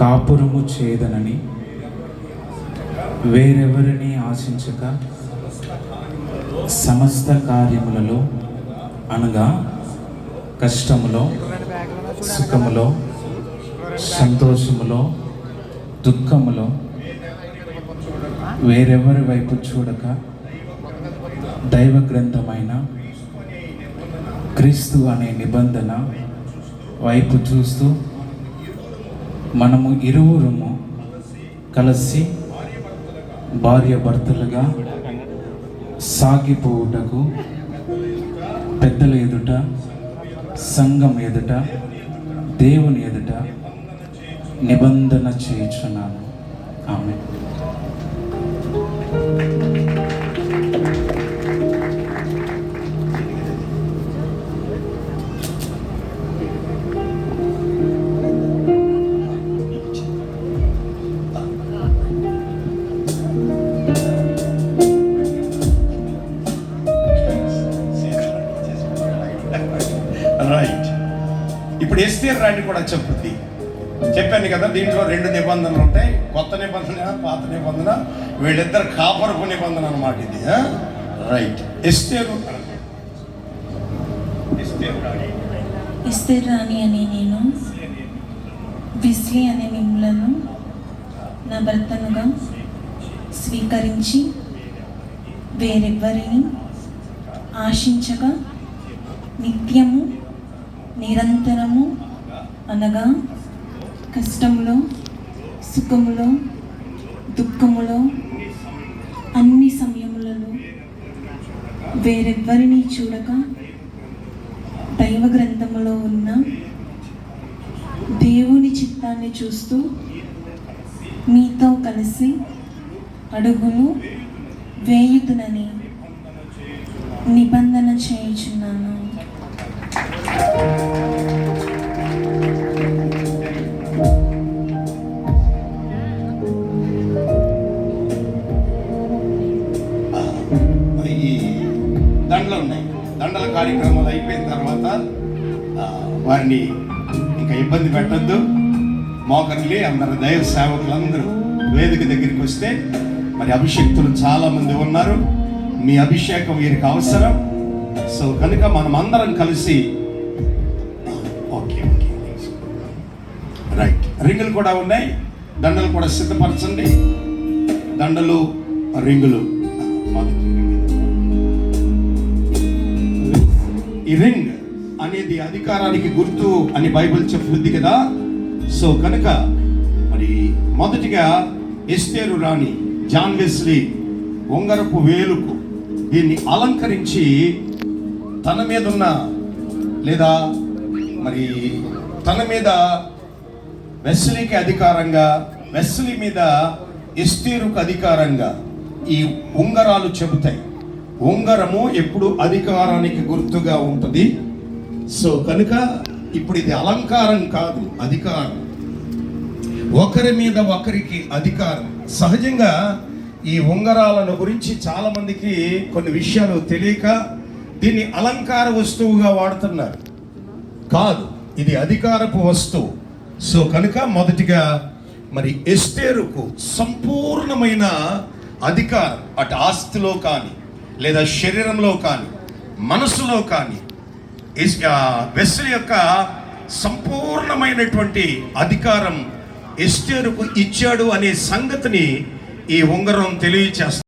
కాపురము చేదనని వేరెవరిని ఆశించక సమస్త కార్యములలో అనగా కష్టములో సుఖములో సంతోషములో దుఃఖములో వేరెవరి వైపు చూడక దైవ గ్రంథమైన క్రీస్తు అనే నిబంధన వైపు చూస్తూ మనము ఇరువురము కలిసి భార్య భర్తలుగా సాగిపోవుటకు పెద్దల ఎదుట సంఘం ఎదుట దేవుని ఎదుట నిబంధన చేయుచున్నాను ఆమె రైట్ ఇప్పుడు ఎస్టీఆర్ రాణి కూడా చెప్పుద్ది చెప్పాను కదా దీంట్లో రెండు నిబంధనలు ఉంటాయి. కొత్త నిబంధన పాత నిబంధన వీళ్ళిద్దరు కాపరపు నిబంధన అనమాట ఇది రైట్ ఎస్తేరు ఎస్తేరు రాణి. అని అనే నేను విస్లీ అనే మిమ్మలను నా భర్తనుగా స్వీకరించి వేరెవ్వరిని ఆశించగా నిత్యము నిరంతరము అనగా కష్టములో సుఖములో దుఃఖములో అన్ని సమయములలో వేరెవ్వరిని చూడక దైవ గ్రంథములో ఉన్న దేవుని చిత్తాన్ని చూస్తూ మీతో కలిసి అడుగులు వేయుతునని నిబంధన చేయుచున్నాను. ఉన్నాయి. దండల కార్యక్రమాలు అయిపోయిన తర్వాత వారిని ఇంకా ఇబ్బంది పెట్టద్దు. మోకర్లి అందరు దైవ సేవకులందరూ వేదిక దగ్గరికి వస్తే మరి అభిషక్తులు చాలా మంది ఉన్నారు. మీ అభిషేకం వీరికి అవసరం. సో కనుక మనం అందరం కలిసి ఓకే ఓకే రైట్. రింగులు కూడా ఉన్నాయి. దండలు కూడా సిద్ధపరచండి. దండలు రింగులు. మొదటి ఈ రింగ్ అనేది అధికారానికి గుర్తు అని బైబిల్ చెప్తుంది కదా. సో కనుక మరి మొదటిగా ఎస్తేరు రాణి జాన్ వెస్లీ ఉంగరపు వేలుకు దీన్ని అలంకరించి తన మీద ఉన్న లేదా మరి తన మీద వెస్లీకి అధికారంగా వెస్లీ మీద ఎస్తేరుకు అధికారంగా ఈ ఉంగరాలు చెబుతాయి. ఉంగరము ఎప్పుడు అధికారానికి గుర్తుగా ఉంటుంది? సో కనుక ఇప్పుడు ఇది అలంకారం కాదు అధికారం. ఒకరి మీద ఒకరికి అధికారం. సహజంగా ఈ ఉంగరాలను గురించి చాలామందికి కొన్ని విషయాలు తెలియక దీన్ని అలంకార వస్తువుగా వాడుతున్నారు. కాదు ఇది అధికారపు వస్తువు. సో కనుక మొదటిగా మరి ఎస్తేరుకు సంపూర్ణమైన అధికారం అటు ఆస్తిలో కానీ లేదా శరీరంలో కానీ మనసులో కానీ ఎస్- యొక్క సంపూర్ణమైనటువంటి అధికారం ఎస్టేరుకు ఇచ్చాడు అనే సంగతిని ఈ ఉంగరం తెలియచేస్తుంది